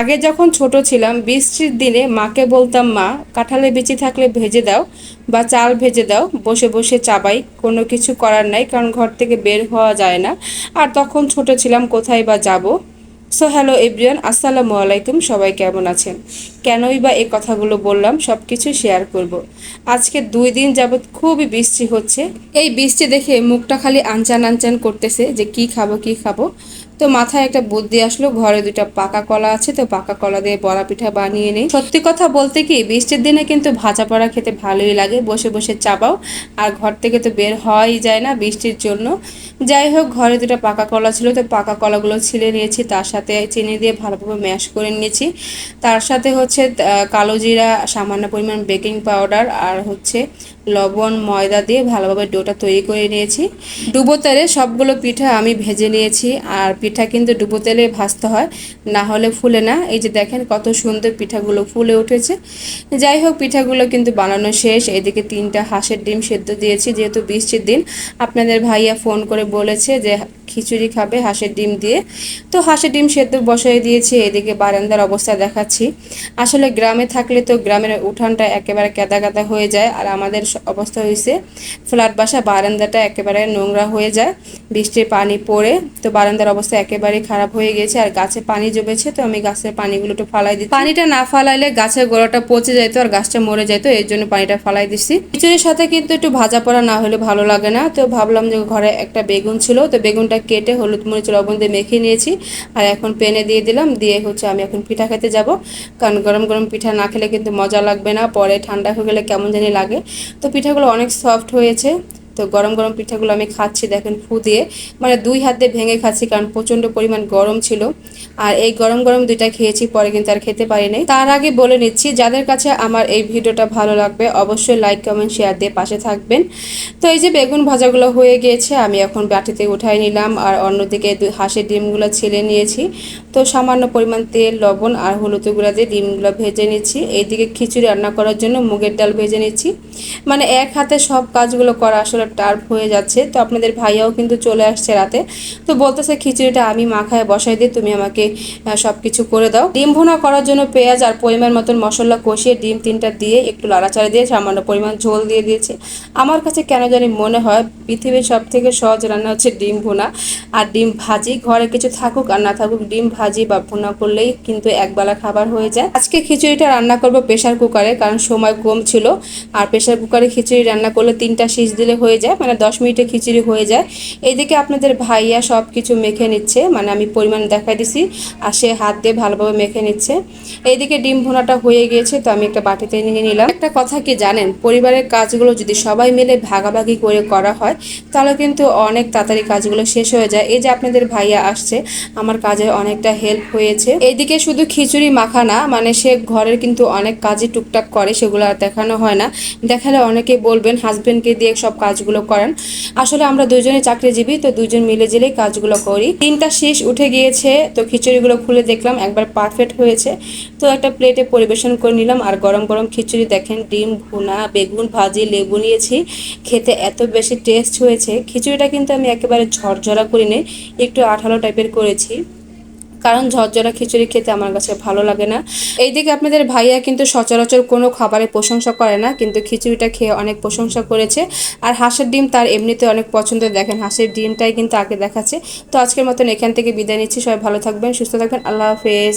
আগে যখন ছোট ছিলাম, বৃষ্টির দিনে মাকে বলতাম, মা কাঁঠালে বিচি থাকলে ভেজে দাও বা চাল ভেজে দাও। বসে বসে চাবাই কোনো কিছু করার নাই, কারণ ঘর থেকে বের হওয়া যায় না। আর তখন ছোট ছিলাম, কোথায় বা যাব? সো হ্যালো এভরিওয়ান আসসালামু আলাইকুম। সবাই কেমন আছেন? কেনই বা এই কথাগুলো বললাম সব কিছু শেয়ার করব। আজকে দুই দিন যাবৎ খুবই বৃষ্টি হচ্ছে। এই বৃষ্টি দেখে মুখটা খালি আনচান আনচান করতেছে যে, কি খাব কি খাব? তো মাথায় একটা বুদ্ধি আসলো, ঘরে দুটা পাকা কলা আছে, তো পাকা কলা দিয়ে বড়া পিঠা বানিয়ে নিই। সত্যি কথা বলতে কি, বৃষ্টির দিনে কিন্তু ভাজা পড়া খেতে ভালোই লাগে, বসে বসে চাপাও, আর ঘর থেকে তো বের হওয়াই যায় না বৃষ্টির জন্য। যাই হোক, ঘরে দুটো পাকা কলা ছিল, তো পাকা কলাগুলো ছিলে নিয়েছি, তার সাথে চিনি দিয়ে ভালোভাবে ম্যাশ করে নিয়েছি। তার সাথে হচ্ছে কালো জিরা, সামান্য পরিমাণ বেকিং পাউডার, আর হচ্ছে লবণ, ময়দা দিয়ে ভালোভাবে ডোটা তৈরি করে নিয়েছি। ডুবো তেলে সবগুলো পিঠা আমি ভেজে নিয়েছি আর পিঠা কিন্তু ডুবো তেলে ভাজতে হয়, না হলে ফুলে না। এই যে দেখেন কত সুন্দর পিঠাগুলো ফুলে উঠেছে। যাই হোক, পিঠাগুলো কিন্তু বানানো শেষ। এদিকে তিনটা হাঁসের ডিম সেদ্ধ দিয়েছি, যেহেতু বৃষ্টির দিন। আপনাদের ভাইয়া ফোন করে বলেছে যে খিচুড়ি খাবে, হাঁসের ডিম দিয়ে। তো হাঁসের ডিম সেদ্ধ বসাই দিয়েছি, এদিকে বারান্দার অবস্থা দেখাচ্ছি। আসলে গ্রামে থাকলে তো গ্রামের উঠানটা একেবারে কেদা কাদা হয়ে যায়, আর আমাদের অবস্থা হয়েছে ফ্ল্যাট বাসা বারান্দাটা একেবারে নোংরা হয়ে যায়, বৃষ্টির পানি পড়ে, তো বারান্দার অবস্থা একেবারে খারাপ হয়ে গেছে, আর গাছে পানি জমেছে, তো আমি গাছের পানিগুলো একটু ফালাই দিই পানিটা না ফালাইলে গাছের গোড়াটা পচে যেত আর গাছটা মরে যেত এর জন্য পানিটা ফালাই দিচ্ছি। খিচুড়ির সাথে কিন্তু একটু ভাজা পড়া না হলে ভালো লাগে না, তো ভাবলাম যে ঘরে একটা বেগুন ছিল, তো বেগুনটা কেটে হলুদ মরিচ লবণ দিয়ে মেখে নিয়েছি। আর এখন পেনে দিয়ে দিলাম, দিয়ে হচ্ছে আমি এখন পিঠা খেতে যাব। কারণ গরম গরম পিঠা না খেলে কিন্তু মজা লাগবে না, পরে ঠান্ডা হয়ে গেলে কেমন জানি লাগে। তো পিঠাগুলো অনেক সফট হয়েছে। তো গরম গরম পিঠাগুলো আমি খাচ্ছি, দেখেন ফু দিয়ে। মানে দুই হাত দিয়ে ভেঙে খাচ্ছি, কারণ প্রচণ্ড পরিমাণ গরম ছিল। আর এই গরম গরম দুইটা খেয়েছি, পরে কিন্তু আর খেতে পারি নাই। তার আগে বলে নিচ্ছি, যাদের কাছে আমার এই ভিডিওটা ভালো লাগবে, অবশ্যই লাইক কমেন্ট শেয়ার দিয়ে পাশে থাকবেন। তো এই যে বেগুন ভাজাগুলো হয়ে গিয়েছে, আমি এখন বাটিতে উঠাই নিলাম, আর অন্যদিকে হাঁসের ডিমগুলো ছেলে নিয়েছি। তো সামান্য পরিমাণ তেল, লবণ আর হলুদ গুঁড়া দিয়ে ডিমগুলো ভেজে নিচ্ছি। এইদিকে খিচুড়ি রান্না করার জন্য মুগের ডাল ভেজে নিচ্ছি। মানে এক হাতে সব কাজগুলো করা আসলে টার্ফ হয়ে যাচ্ছে। তো আপনাদের ভাইয়াও কিন্তু চলে আসছে রাতে। তো বলতেছে, খিচুড়িটা আমি মাখায় বসাই দিই তুমি আমাকে সব কিছু করে দাও। ডিম ভুনা করার জন্য পেঁয়াজ আর পরিমাণ মতন মশলা কষিয়ে ডিম তিনটা দিয়ে একটু লাড়াচাড়া দিয়ে সামান্য পরিমাণ ঝোল দিয়ে দিয়েছে। আমার কাছে কেন জানি মনে হয় পৃথিবীর সব থেকে সহজ রান্না হচ্ছে ডিম ভুনা। আর ডিম ভাজি, ঘরে কিছু থাকুক আর না থাকুক, ডিম ভাজি বা ভুনা করলেই কিন্তু একবেলা খাবার হয়ে যায়। আজকে খিচুড়িটা রান্না করব প্রেশার কুকারে, কারণ সময় কম ছিল। আর প্রেশার কুকারে খিচুড়ি রান্না করলে তিনটা সিজ দিলে হয়ে যায় মানে দশ মিনিটে খিচুড়ি হয়ে যায়। এইদিকে আপনাদের ভাইয়া সব কিছু মেখে নিচ্ছে মানে আমি পরিমাণ দেখাই দিছি, আর সে হাত দিয়ে ভালোভাবে মেখে নিচ্ছে। এইদিকে ডিম ভুনাটা হয়ে গিয়েছে, তো আমি একটা বাটিতে নিয়ে নিলাম। একটা কথা কি জানেন, পরিবারের কাজগুলো যদি সবাই মিলে ভাগাভাগি করে করা হয়, তাহলে কিন্তু অনেক তাড়াতাড়ি কাজগুলো শেষ হয়ে যায়। এই যে আপনাদের ভাইয়া আসছে, আমার কাজে অনেকটা হেল্প হয়েছে। এইদিকে শুধু খিচুড়ি মাখা না মানে সে ঘরের কিন্তু অনেক কাজই টুকটাক করে, সেগুলো আর দেখানো হয় না। দেখালে অনেকে বলবেন হাজবেন্ডকে দিয়ে সব কাজগুলো করেন। আসলে আমরা দুজনে চাকরিজীবী, তো দুজন মিলে জেলেই কাজগুলো করি। তিনটা শেষ উঠে গিয়েছে, তো খিচুড়িগুলো খুলে দেখলাম, একবার পারফেক্ট হয়েছে। তো একটা প্লেটে পরিবেশন করে নিলাম, আর গরম গরম খিচুড়ি দেখেন, ডিম, ভুনা, বেগুন, ভাজি, লেবু নিয়েছি। খেতে এত বেশি টেস্ট হয়েছে। খিচুড়িটা কিন্তু আমি একেবারে ঝরঝরা করিনি, একটু আঠালো টাইপের করেছি। কারণ ঝরঝরা খিচুড়ি খেতে আমার কাছে ভালো লাগে না। এইদিকে আপনাদের ভাইয়া কিন্তু সচরাচর কোনো খাবারে প্রশংসা করে না, কিন্তু খিচুড়িটা খেয়ে অনেক প্রশংসা করেছে। আর হাঁসের ডিম তার এমনিতে অনেক পছন্দ। দেখেন হাঁসের ডিমটাই কিন্তু আগে দেখাচ্ছে। তো আজকের মতন এখান থেকে বিদায় নিচ্ছি। সবাই ভালো থাকবেন, সুস্থ থাকবেন। আল্লাহ হাফেজ।